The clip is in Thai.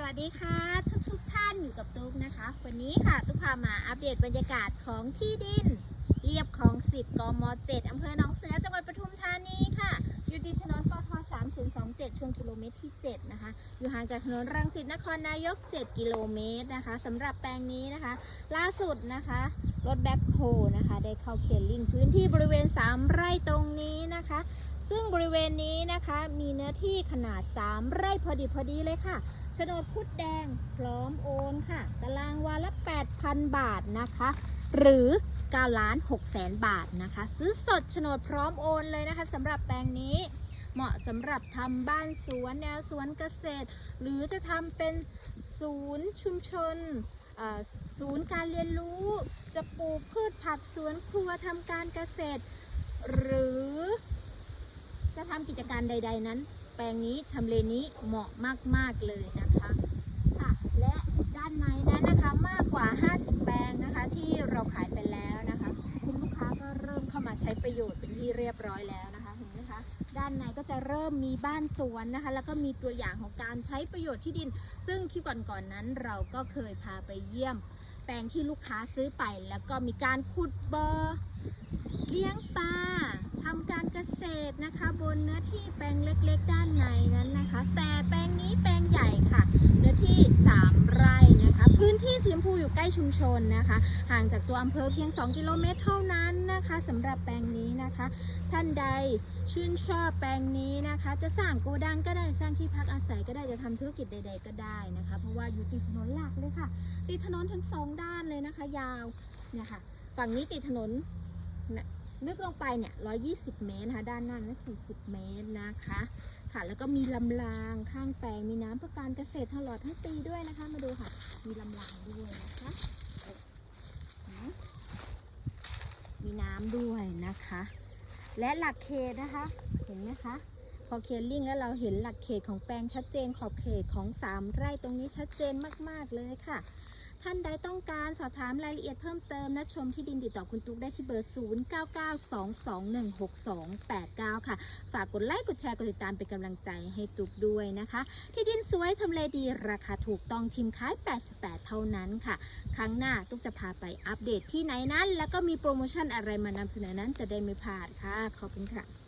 สวัสดีค่ะทุกทุกท่านอยู่กับตุ๊กนะคะ วันนี้ค่ะตุ๊กพามาอัปเดตบรรยากาศของที่ดิน เรียบคลอง 10กม7อำเภอหนองเสือจังหวัดปทุมธานีค่ะ อยู่ติดถนนปท3027 ช่วงกิโลเมตรที่ 7 นะคะ อยู่ห่างจากถนนรังสิตนครนายก 7 กิโลเมตรนะคะสำหรับแปลงนี้นะคะ ล่าสุดนะคะ รถแบ็คโฮนะคะ ได้เข้าเคลียร์ลิงพื้นที่บริเวณ 3 ไร่ตรงนี้นะคะ ซึ่งบริเวณนี้นะคะมีเนื้อที่ขนาด 3 ไร่พอดีพอดีเลยค่ะ โฉนดพุดแดงพร้อมโอนค่ะ ตารางวาละ 8,000 บาทนะคะ หรือ9ล้าน6แสนบาทนะคะ ซื้อสดโฉนดพร้อมโอนเลยนะคะสำหรับแปลงนี้เหมาะสำหรับทำบ้านสวนแนวสวนเกษตร หรือจะทำเป็นศูนย์ชุมชนศูนย์การเรียนรู้ จะปลูกพืชผักสวนครัวทำการเกษตร หรือจะทำกิจการใด ๆ นั้น แปลงนี้ทำเลนี้เหมาะมาก ๆ เลยนะและด้านในนั้นนะคะมากกว่า 50 แปลงนะคะ ที่เรา ขายไปแล้วนะคะ คุณลูกค้าก็เริ่มเข้ามาใช้ประโยชน์เป็นที่เรียบร้อยแล้วนะคะเห็นไหมคะด้านในก็จะเริ่มมีบ้านสวนนะคะ แล้วก็มีตัวอย่างของการใช้ประโยชน์ที่ดิน ซึ่งคลิปก่อนๆนั้นเราก็เคยพาไปเยี่ยม แปลงที่ลูกค้าซื้อไป แล้วก็มีการขุดบ่อเลี้ยงปลาทำการเกษตรนะคะ บนเนื้อที่แปลงเล็ก ๆ ด้านในนั้นนะคะ แต่แปลงนี้แปลงใหญ่ค่ะ เนื้อที่ 3 ไร่ ที่สีชมพูอยู่ใกล้ชุมชนนะคะ ห่างจากตัวอำเภอเพียง 2 กิโลเมตรเท่านั้นนะคะสำหรับแปลงนี้นะคะ ท่านใดชื่นชอบแปลงนี้นะคะ จะสร้างโกดังก็ได้สร้างที่พักอาศัยก็ได้จะทำธุรกิจใด ๆ ก็ได้นะคะ เพราะว่าอยู่ติดถนนหลักเลยค่ะ ติดถนนทั้งสองด้านเลยนะคะ ยาวเนี่ยค่ะ ฝั่งนี้ติดถนน ลึกลงไปเนี่ย 120 เมตรนะคะ ด้านหน้านั้น40 เมตรนะคะ ค่ะ แล้วก็มีลำรางข้างแปลง มีน้ำเพื่อการเกษตรตลอดทั้งปีด้วยนะคะ มาดูค่ะ มีลำรางด้วยนะคะ มีน้ำด้วยนะคะ และหลักเขตนะคะ เห็นไหมคะ พอเคลียร์ลิงแล้วเราเห็นหลักเขตของแปลงชัดเจน ขอบเขตของ 3 ไร่ตรงนี้ชัดเจนมาก ๆ เลยค่ะ ท่านใดต้องการสอบถามรายละเอียดเพิ่มเติมนะชมที่ดินติดต่อคุณตุ๊กได้ที่เบอร์ 0992216289 ค่ะ ฝากกดไลค์ กดแชร์ กดติดตามเป็นกำลังใจให้ตุ๊กด้วยนะคะ ที่ดินสวยทำเลดีราคาถูกต้องทีมขาย 88 เท่านั้นค่ะ ครั้งหน้าตุ๊กจะพาไปอัปเดตที่ไหนนั้น แล้วก็มีโปรโมชั่นอะไรมานำเสนอนั้นจะได้ไม่พลาดค่ะ ขอบคุณค่ะ